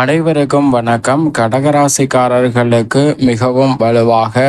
அனைவருக்கும் வணக்கம். கடகராசிக்காரர்களுக்கு மிகவும் வலுவாக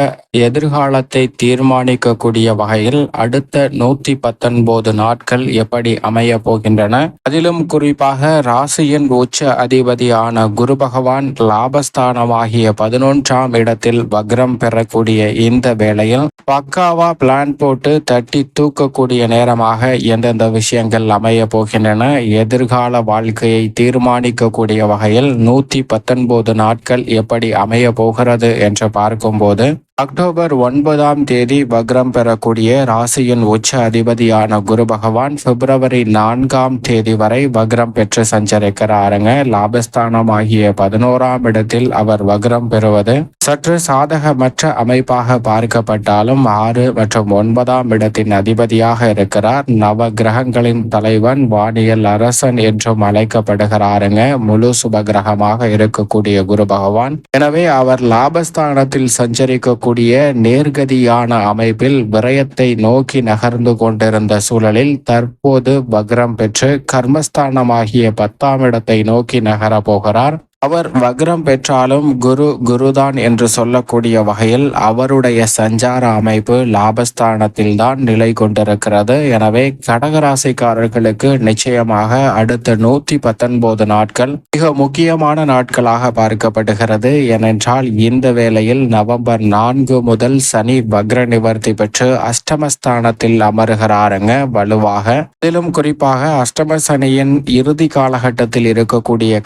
எதிர்காலத்தை தீர்மானிக்கக்கூடிய வகையில் அடுத்த நூத்தி பத்தொன்பது நாட்கள் எப்படி அமைய போகின்றன? அதிலும் குறிப்பாக ராசியின் உச்ச அதிபதியான குரு பகவான் லாபஸ்தானமாகிய பதினொன்றாம் இடத்தில் வக்ரம் பெறக்கூடிய இந்த வேளையில் பக்காவா பிளான் போட்டு தட்டி தூக்கக்கூடிய நேரமாக எந்தெந்த விஷயங்கள் அமைய போகின்றன? எதிர்கால வாழ்க்கையை தீர்மானிக்கக்கூடிய வகையில் நூத்தி பத்தொன்பது நாட்கள் எப்படி அமைய போகிறது என்று பார்க்கும்போது அக்டோபர் ஒன்பதாம் தேதி வக்ரம் பெறக்கூடிய ராசியின் உச்ச அதிபதியான குரு பகவான் பிப்ரவரி நான்காம் தேதி வரை வக்ரம் பெற்று சஞ்சரிக்கிறாருங்க. லாபஸ்தானம் ஆகிய பதினோராம் இடத்தில் அவர் வக்ரம் பெறுவது. சற்று சாதகமற்ற அமைப்பாக பார்க்கப்பட்டாலும் ஆறு மற்றும் ஒன்பதாம் இடத்தின் அதிபதியாக இருக்கிறார். நவ கிரகங்களின் தலைவன் வானியல் அரசன் என்றும் அழைக்கப்படுகிறாருங்க. முழு சுப கிரகமாக இருக்கக்கூடிய குரு பகவான். எனவே அவர் லாபஸ்தானத்தில் சஞ்சரிக்கக்கூடிய நேர்கதியான அமைப்பில் விரயத்தை நோக்கி நகர்ந்து கொண்டிருந்த சூழலில் தற்போது பக்ரம் பெற்று கர்மஸ்தானமாகிய பத்தாம் இடத்தை நோக்கி நகரப் போகிறார். அவர் வக்ரம் பெற்றாலும் குரு குருதான் என்று சொல்லக்கூடிய வகையில் அவருடைய சஞ்சார அமைப்பு லாபஸ்தானத்தில் தான் நிலை கொண்டிருக்கிறது. எனவே கடகராசிக்காரர்களுக்கு நிச்சயமாக அடுத்த நூத்தி பத்தொன்பது நாட்கள் மிக முக்கியமான நாட்களாக பார்க்கப்படுகிறது. ஏனென்றால் இந்த வேளையில் நவம்பர் நான்கு முதல் சனி வக்ர நிவர்த்தி பெற்று அஷ்டமஸ்தானத்தில் அமருகிறாருங்க வலுவாக. அதிலும் குறிப்பாக அஷ்டம சனியின் இறுதி காலகட்டத்தில் இருக்கக்கூடிய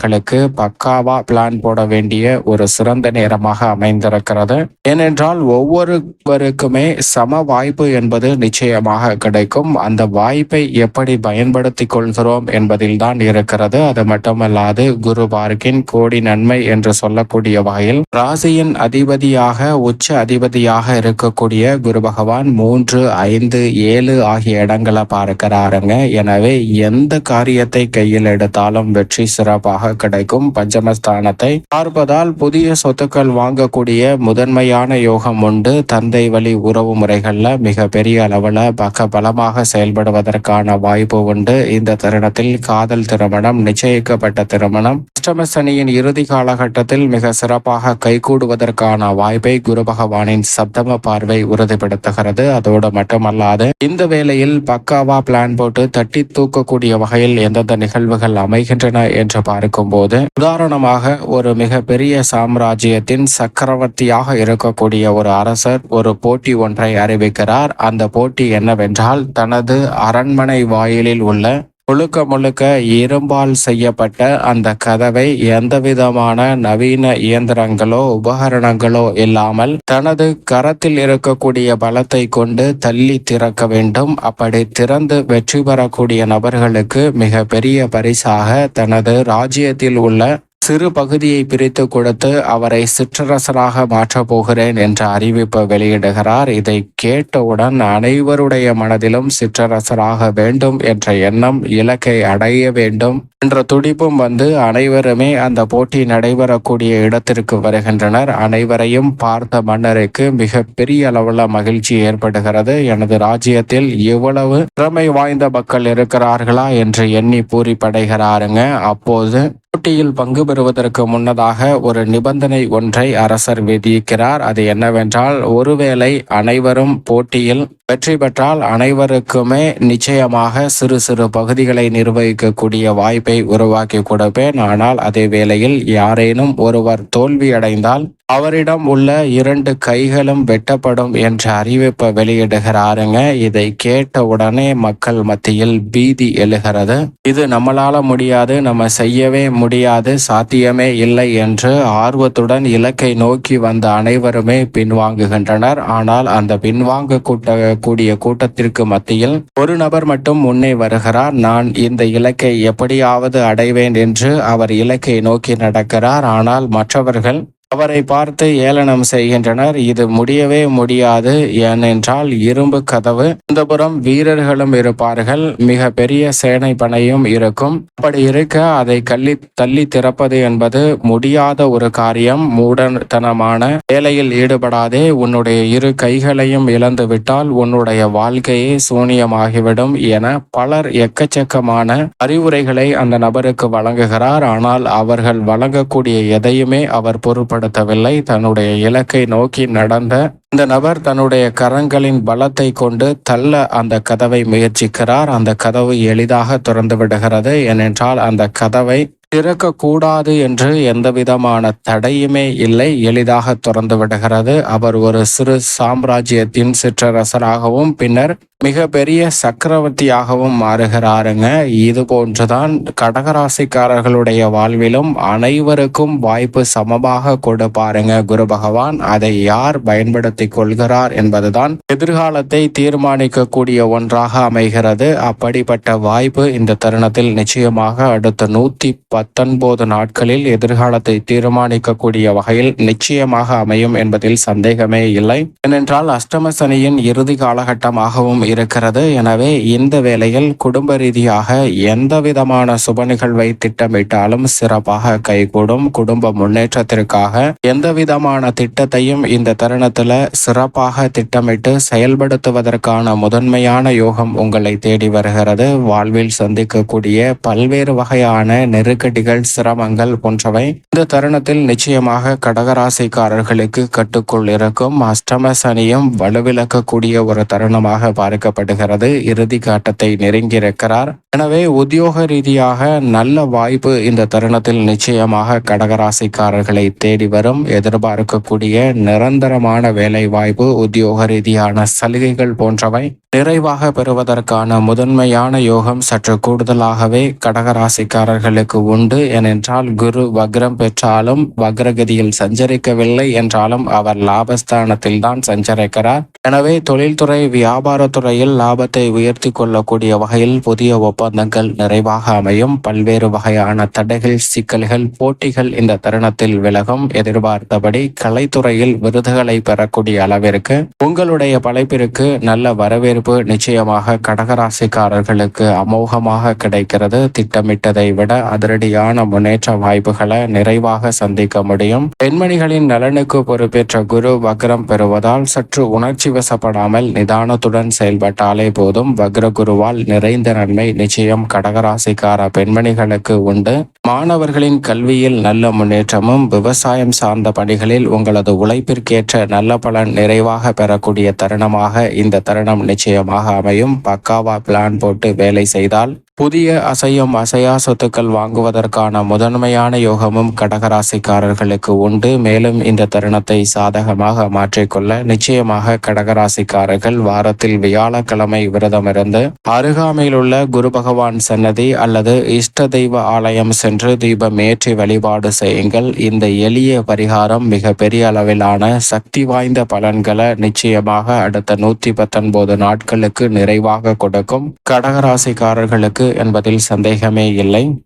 அவர்களுக்கு பக்காவா பிளான் போட வேண்டிய ஒரு சிறந்த நேரமாக அமைந்திருக்கிறது. ஏனென்றால் ஒவ்வொருவருக்குமே சம வாய்ப்பு என்பது நிச்சயமாக கிடைக்கும். அந்த வாய்ப்பை எப்படி பயன்படுத்திக் கொள்கிறோம் என்பதில் தான் இருக்கிறது. அது மட்டுமல்லாது குரு பார்க்கின் கோடி நன்மை என்று சொல்லக்கூடிய வகையில் ராசியின் அதிபதியாக உச்ச அதிபதியாக இருக்கக்கூடிய குரு பகவான் மூன்று ஐந்து ஏழு ஆகிய இடங்களை பார்க்கிறாருங்க. எனவே எந்த காரியத்தை கையில் எடுத்தாலும் வெற்றி சிறப்பாக கிடைக்கும். பஞ்சமஸ்தானத்தை பார்ப்பதால் புதிய சொத்துக்கள் வாங்கக்கூடிய முதன்மையான யோகம் உண்டு. தந்தை வழி உறவு முறைகள்ல மிக பெரிய அளவுல பக்க பலமாக செயல்படுவதற்கான வாய்ப்பு உண்டு. இந்த தருணத்தில் காதல் திருமணம் நிச்சயிக்கப்பட்ட திருமணம் அஷ்டம சனியின் இறுதி காலகட்டத்தில் மிக சிறப்பாக கைகூடுவதற்கான வாய்ப்பை குரு பகவானின் சப்தம பார்வை உறுதிப்படுத்துகிறது. அதோடு மட்டுமல்லாது இந்த வேளையில் பக்காவா பிளான் போட்டு தட்டி தூக்கக்கூடிய வகையில் எந்தெந்த நிகழ்வுகள் அமைகின்றன என்று பார்க்கும் இருக்கும்போது உதாரணமாக ஒரு மிக பெரிய சாம்ராஜ்யத்தின் சக்கரவர்த்தியாக இருக்கக்கூடிய ஒரு அரசர் ஒரு போட்டி ஒன்றை அறிவிக்கிறார். அந்த போட்டி என்னவென்றால் தனது அரண்மனை வாயிலில் உள்ள முழுக்க முழுக்க இரும்பால் செய்யப்பட்ட அந்த கதவை எந்த விதமான நவீன இயந்திரங்களோ உபகரணங்களோ இல்லாமல் தனது கரத்தில் இருக்கக்கூடிய பலத்தை கொண்டு தள்ளி திறக்க வேண்டும். அப்படி திறந்து வெற்றி பெறக்கூடிய நபர்களுக்கு மிக பெரிய பரிசாக தனது ராஜ்யத்தில் உள்ள சிறு பகுதியை பிரித்து கொடுத்து அவரை சிற்றரசராக மாற்றப் போகிறேன் என்ற அறிவிப்பை வெளியிடுகிறார். இதை கேட்டவுடன் அனைவருடைய மனதிலும் சிற்றரசராக வேண்டும் என்ற எண்ணம் இலக்கை அடைய வேண்டும் என்ற துடிப்பும் வந்து அனைவருமே அந்த போட்டி நடைபெறக்கூடிய இடத்திற்கு வருகின்றனர். அனைவரையும் பார்த்த மன்னருக்கு மிக பெரிய அளவுல மகிழ்ச்சி ஏற்படுகிறது. எனது ராஜ்யத்தில் இவ்வளவு திறமை வாய்ந்த மக்கள் இருக்கிறார்களா என்று எண்ணி பூரிப்படைகிறாருங்க. அப்போது போட்டியில் பங்கு பெறுவதற்கு முன்னதாக ஒரு நிபந்தனை ஒன்றை அரசர் விதிக்கிறார். அது என்னவென்றால் ஒருவேளை அனைவரும் போட்டியில் வெற்றி பெற்றால் அனைவருக்குமே நிச்சயமாக சிறு சிறு பகுதிகளை நிர்வகிக்கக்கூடிய வாய்ப்பை உருவாக்கி கொடுப்பேன். ஆனால் அதே வேளையில் யாரேனும் ஒருவர் தோல்வியடைந்தால் அவரிடம் உள்ள இரண்டு கைகளும் வெட்டப்படும் என்ற அறிவிப்பை வெளியிடுகிறாருங்க. இதை கேட்ட உடனே மக்கள் மத்தியில் பீதி எழுகிறது. இது நம்மளால முடியாது நம்ம செய்யவே முடியாது சாத்தியமே இல்லை என்று ஆர்வத்துடன் இலக்கை நோக்கி வந்த அனைவருமே பின்வாங்குகின்றனர். ஆனால் அந்த பின்வாங்க கூட்ட கூடிய கூட்டத்திற்கு மத்தியில் ஒரு நபர் மட்டும் முன்னே வருகிறார். நான் இந்த இலக்கை எப்படியாவது அடைவேன் என்று அவர் இலக்கை நோக்கி நடக்கிறார். ஆனால் மற்றவர்கள் அவரை பார்த்து ஏளனம் செய்கின்றனர் இது முடியவே முடியாது ஏனென்றால் இரும்பு கதவு. இந்த புறம் வீரர்களும் இருப்பார்கள். மிக பெரிய சேனை பணையும் இருக்கும். அப்படி இருக்க அதை கள்ளி தள்ளி திறப்பது என்பது முடியாத ஒரு காரியம். மூடத்தனமான வேலையில் ஈடுபடாதே. உன்னுடைய இரு கைகளையும் இழந்து விட்டால் உன்னுடைய வாழ்க்கையே சூனியமாகிவிடும் என பலர் எக்கச்சக்கமான அறிவுரைகளை அந்த நபருக்கு வழங்குகிறார். ஆனால் அவர்கள் வழங்கக்கூடிய எதையுமே அவர் பொருட்படுத்தவில்லை தன்னுடைய இலக்கை நோக்கி நடந்த இந்த நபர் தன்னுடைய கரங்களின் பலத்தை கொண்டு தள்ள அந்த கதவை முயற்சிக்கிறார். அந்த கதவு எளிதாக திறந்து விடுகிறது ஏனென்றால் அந்த கதவை திறக்கக்கூடாது என்று எந்த விதமான தடையுமே இல்லை. எளிதாக திறந்து விடுகிறது. அவர் ஒரு சிறு சாம்ராஜ்யத்தின் சிற்றரசராகவும் பின்னர் மிக பெரிய சக்கரவர்த்தியாகவும் மாறுகிறாருங்க. இது போன்றுதான் கடகராசிக்காரர்களுடைய வாழ்விலும் அனைவருக்கும் வாய்ப்பு சமமாக கொடுப்பாருங்க குரு பகவான். அதை யார் பயன்படுத்தி கொள்கிறார் என்பதுதான் எதிர்காலத்தை தீர்மானிக்கக்கூடிய ஒன்றாக அமைகிறது. அப்படிப்பட்ட வாய்ப்பு இந்த தருணத்தில் நிச்சயமாக அடுத்த நூத்தி பத்தொன்பது நாட்களில் எதிர்காலத்தை தீர்மானிக்கக்கூடிய வகையில் நிச்சயமாக அமையும் என்பதில் சந்தேகமே இல்லை. ஏனென்றால் அஷ்டம சனியின் இறுதி காலகட்டமாகவும் இருக்கிறது. எனவே இந்த வேளையில் குடும்ப ரீதியாக எந்த விதமான சுப நிகழ்வை திட்டமிட்டாலும் சிறப்பாக கைகூடும். குடும்ப முன்னேற்றத்திற்காக எந்த விதமான திட்டத்தையும் இந்த தருணத்துல சிறப்பாக திட்டமிட்டு செயல்படுத்துவதற்கான முதன்மையான யோகம் உங்களை தேடி வருகிறது. வாழ்வில் சந்திக்கக்கூடிய பல்வேறு வகையான நெருக்கடி நெருக்கடிகள் சிரமங்கள் போன்றவை இந்த தருணத்தில் நிச்சயமாக கடகராசிக்காரர்களுக்கு கட்டுக்குள் இருக்கும். அஷ்டம சனியும் வலுவிழக்கக்கூடிய ஒரு தருணமாக பார்க்கப்படுகிறது. இறுதி காட்டத்தை நெருங்கியிருக்கிறார். எனவே உத்தியோக ரீதியாக நல்ல வாய்ப்பு இந்த தருணத்தில் நிச்சயமாக கடகராசிக்காரர்களை தேடி வரும். எதிர்பார்க்கக்கூடிய நிரந்தரமான வேலை வாய்ப்பு உத்தியோக ரீதியான சலுகைகள் போன்றவை நிறைவாக பெறுவதற்கான முதன்மையான யோகம் சற்று கூடுதலாகவே கடகராசிக்காரர்களுக்கு உண்டு. ஏனென்றால் குரு வக்ரம் பெற்றாலும் வக்ரகதியில் சஞ்சரிக்கவில்லை என்றாலும் அவர் லாபஸ்தானத்தில் தான் சஞ்சரிக்கிறார். எனவே தொழில்துறை வியாபாரத்துறையில் லாபத்தை உயர்த்தி கொள்ளக்கூடிய வகையில் புதிய ஒப்பந்தங்கள் நிறைவாக அமையும். பல்வேறு வகையான தடைகள் சிக்கல்கள் போட்டிகள் இந்த தருணத்தில் விலகும். எதிர்பார்த்தபடி கலைத்துறையில் விருதுகளை பெறக்கூடிய அளவிற்கு உங்களுடைய படைப்பிற்கு நல்ல வரவேற்பு நிச்சயமாக கடகராசிக்காரர்களுக்கு அமோகமாக கிடைக்கிறது. திட்டமிட்டதை விட அதிரடி அதிரடியான முன்னேற்ற வாய்ப்புகளை நிறைவாக சந்திக்க முடியும். பெண்மணிகளின் நலனுக்கு பொறுப்பேற்ற குரு வக்ரம் பெறுவதால் சற்று உணர்ச்சி வசப்படாமல் நிதானத்துடன் செயல்பட்டாலே போதும். வக்ர குருவால் நிறைந்த நன்மை நிச்சயம் கடகராசிக்கார பெண்மணிகளுக்கு உண்டு. மாணவர்களின் கல்வியில் நல்ல முன்னேற்றமும் விவசாயம் சார்ந்த பணிகளில் உங்களது உழைப்பிற்கேற்ற நல்ல பலன் நிறைவாக பெறக்கூடிய தருணமாக இந்த தருணம் நிச்சயமாக அமையும். பக்காவா பிளான் போட்டு வேலை செய்தால் புதிய அசையும் அசையா சொத்துக்கள் வாங்குவதற்கான முதன்மையான யோகமும் கடகராசிக்காரர்களுக்கு உண்டு. மேலும் இந்த தருணத்தை சாதகமாக மாற்றிக்கொள்ள நிச்சயமாக கடகராசிக்காரர்கள் வாரத்தில் வியாழக்கிழமை விரதமிருந்து அருகாமையில் உள்ள குரு பகவான் சன்னதி அல்லது இஷ்ட தெய்வ ஆலயம் சென்று தீபம் ஏற்றி வழிபாடு செய்யுங்கள். இந்த எளிய பரிகாரம் மிக பெரிய அளவிலான சக்தி வாய்ந்த பலன்களை நிச்சயமாக அடுத்த நூத்தி பத்தொன்பது நாட்களுக்கு நிறைவாக கொடுக்கும். கடகராசிக்காரர்களுக்கு என்பதில் சந்தேகமே இல்லை.